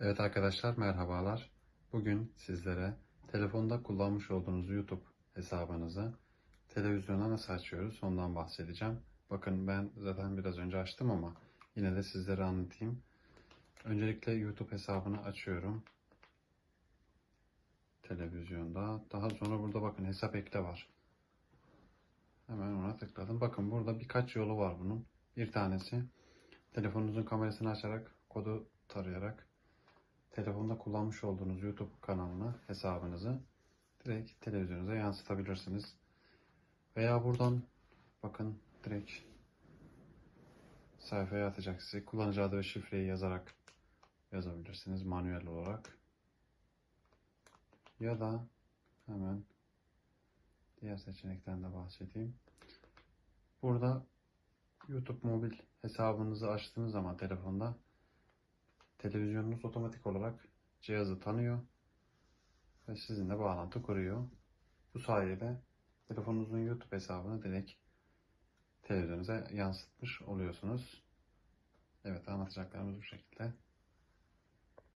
Evet arkadaşlar merhabalar. Bugün sizlere telefonda kullanmış olduğunuz YouTube hesabınızı televizyona nasıl açıyoruz ondan bahsedeceğim. Bakın ben zaten biraz önce açtım ama yine de sizlere anlatayım. Öncelikle YouTube hesabını açıyorum. Televizyonda. Daha sonra burada bakın hesap ekle var. Hemen ona tıkladım. Bakın burada birkaç yolu var bunun. Bir tanesi telefonunuzun kamerasını açarak kodu tarayarak telefonda kullanmış olduğunuz YouTube kanalına hesabınızı direkt televizyonunuza yansıtabilirsiniz. Veya buradan bakın direkt sayfaya atacak sizi. Kullanıcı adı ve şifreyi yazarak yazabilirsiniz manuel olarak. Ya da hemen diğer seçenekten de bahsedeyim. Burada YouTube mobil hesabınızı açtığınız zaman telefonda televizyonunuz otomatik olarak cihazı tanıyor ve sizinle bağlantı kuruyor. Bu sayede telefonunuzun YouTube hesabını direkt televizyonunuza yansıtmış oluyorsunuz. Evet anlatacaklarımız bu şekilde.